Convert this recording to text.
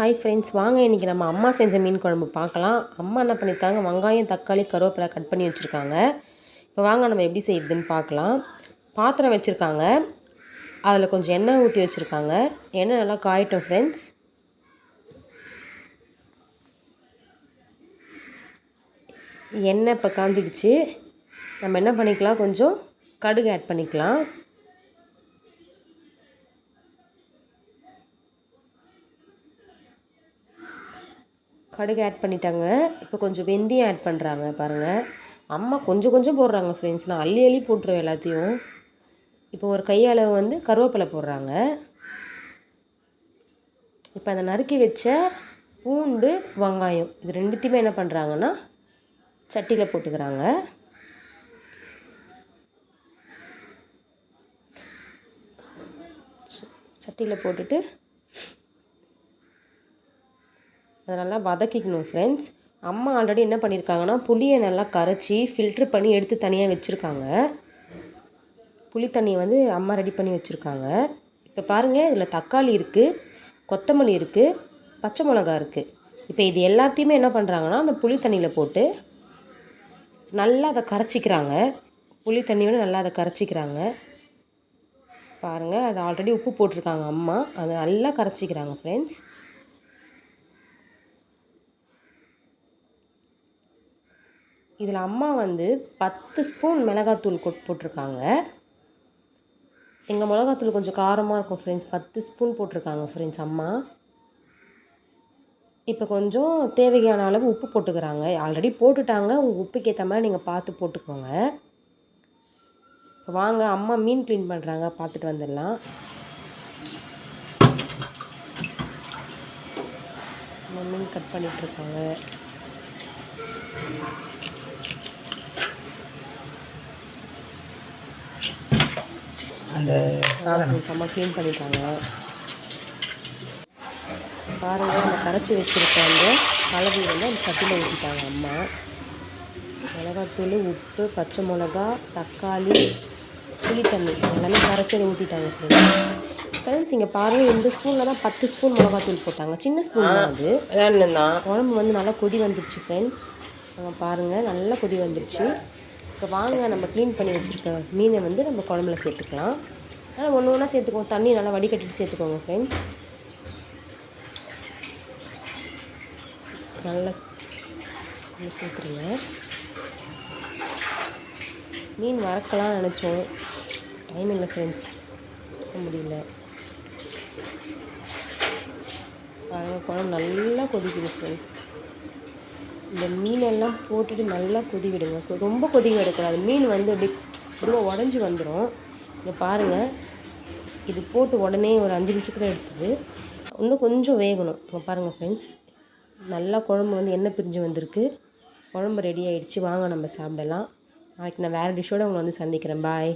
Hi friends வாங்க இன்றைக்கி நம்ம அம்மா செஞ்ச மீன் குழம்பு பார்க்கலாம். அம்மா என்ன பண்ணியிருக்காங்க வெங்காயம் தக்காளி கருவேப்பிலை கட் பண்ணி வச்சுருக்காங்க. இப்போ வாங்க நம்ம எப்படி செய்யுதுன்னு பார்க்கலாம். பாத்திரம் வச்சுருக்காங்க. அதில் கொஞ்சம் எண்ணெய் ஊற்றி வச்சுருக்காங்க. எண்ணெய் நல்லா காயட்டும் ஃப்ரெண்ட்ஸ் எண்ணெய் இப்போ காஞ்சிடுச்சு. நம்ம என்ன பண்ணிக்கலாம்? கொஞ்சம் கடுகு ஆட் பண்ணிக்கலாம். கடுகு ஆட் பண்ணிட்டாங்க. இப்போ கொஞ்சம் வெந்தயம் ஆட் பண்ணுறாங்க பாருங்கள் அம்மா கொஞ்சம் கொஞ்சம் போடுறாங்க ஃப்ரெண்ட்ஸ் நான் அள்ளி அள்ளி போட்டுருவேன் எல்லாத்தையும். இப்போ ஒரு கையளவு வந்து கருவேப்பிலை போடுறாங்க. இப்போ அந்த நறுக்கி வச்ச பூண்டு வெங்காயம் இது ரெண்டுத்தையுமே என்ன பண்ணுறாங்கன்னா சட்டியில் போட்டுக்கிறாங்க. சட்டியில் போட்டுட்டு அதை நல்லா வதக்கிக்கணும் ஃப்ரெண்ட்ஸ் அம்மா ஆல்ரெடி என்ன பண்ணியிருக்காங்கன்னா புளியை நல்லா கரைச்சி ஃபில்ட்ரு பண்ணி எடுத்து தனியாக வச்சுருக்காங்க. புளி தண்ணியை வந்து அம்மா ரெடி பண்ணி வச்சுருக்காங்க. இப்போ பாருங்கள் இதில் தக்காளி இருக்குது கொத்தமல்லி இருக்குது பச்சை மிளகா இருக்குது இப்போ இது எல்லாத்தையுமே என்ன பண்ணுறாங்கன்னா அந்த புளி தண்ணியில் போட்டு நல்லா அதை கரைச்சிக்கிறாங்க. புளி தண்ணியோட நல்லா அதை கரைச்சிக்கிறாங்க. பாருங்கள் அது ஆல்ரெடி உப்பு போட்டிருக்காங்க அம்மா. அதை நல்லா கரைச்சிக்கிறாங்க ஃப்ரெண்ட்ஸ் இதில் அம்மா வந்து பத்து ஸ்பூன் மிளகாத்தூள் கொட் போட்டிருக்காங்க. எங்கள் மிளகாத்தூள் கொஞ்சம் காரமாக இருக்கும் ஃப்ரெண்ட்ஸ் பத்து ஸ்பூன் போட்டிருக்காங்க ஃப்ரெண்ட்ஸ் அம்மா. இப்போ கொஞ்சம் தேவையான அளவு உப்பு போட்டுக்கிறாங்க. ஆல்ரெடி போட்டுட்டாங்க. உங்கள் உப்புக்கு ஏற்ற மாதிரி நீங்கள் பார்த்து போட்டுக்கோங்க. இப்போ வாங்க அம்மா மீன் க்ளீன் பண்ணுறாங்க பார்த்துட்டு வந்துடலாம். மீன் கட் பண்ணிகிட்ருக்காங்க அந்த சாதனம் செம்ம க்ளீன் பண்ணிட்டாங்க. பாருங்கள் அந்த கரைச்சி வச்சுருக்க அந்த கலவை வந்து அந்த சட்டியில் ஊற்றிட்டாங்க அம்மா. மிளகாத்தூள் உப்பு பச்சை மிளகா தக்காளி புளி தண்ணி எல்லாமே கரைச்சி ஊற்றிட்டாங்க ஃப்ரெண்ட்ஸ் இங்கே பாருங்கள் இந்த ஸ்பூனில் தான் பத்து ஸ்பூன் மிளகாத்தூள் போட்டாங்க. சின்ன ஸ்பூன் தான் அது. குழம்பு வந்து நல்லா கொதி வந்துடுச்சு ஃப்ரெண்ட்ஸ் பாருங்கள் நல்லா கொதி வந்துடுச்சு இப்போ வாங்க நம்ம க்ளீன் பண்ணி வச்சுருக்க மீனை வந்து நம்ம குழம்புல சேர்த்துக்கலாம். அதனால் ஒன்று ஒன்றா சேர்த்துக்கோங்க தண்ணி நல்லா வடிகட்டிட்டு சேர்த்துக்கோங்க ஃப்ரெண்ட்ஸ் நல்லா சேர்த்துருங்க. மீன் வறக்கலாம் நினச்சோம். டைம் இல்லை ஃப்ரெண்ட்ஸ் முடியல. குழம்பு நல்லா கொதிக்குது ஃப்ரெண்ட்ஸ் இந்த மீனெல்லாம் போட்டுட்டு நல்லா கொதி விடுங்க ரொம்ப கொதி விடக்கூடாது மீன் வந்து அப்படி இதுவாக உடஞ்சி வந்துடும் இங்கே பாருங்கள் இது போட்டு உடனே ஒரு அஞ்சு நிமிஷத்தில் எடுத்தது இன்னும் கொஞ்சம் வேகணும். இங்கே பாருங்கள் ஃப்ரெண்ட்ஸ் நல்லா குழம்பு வந்து எண்ணெய் பிரிஞ்சு வந்திருக்கு. குழம்பு ரெடி ஆகிடுச்சு வாங்க நம்ம சாப்பிடலாம். நாளைக்கு நான் வேறு டிஷ்ஷோடு உங்களை வந்து சந்திக்கிறேன். பாய்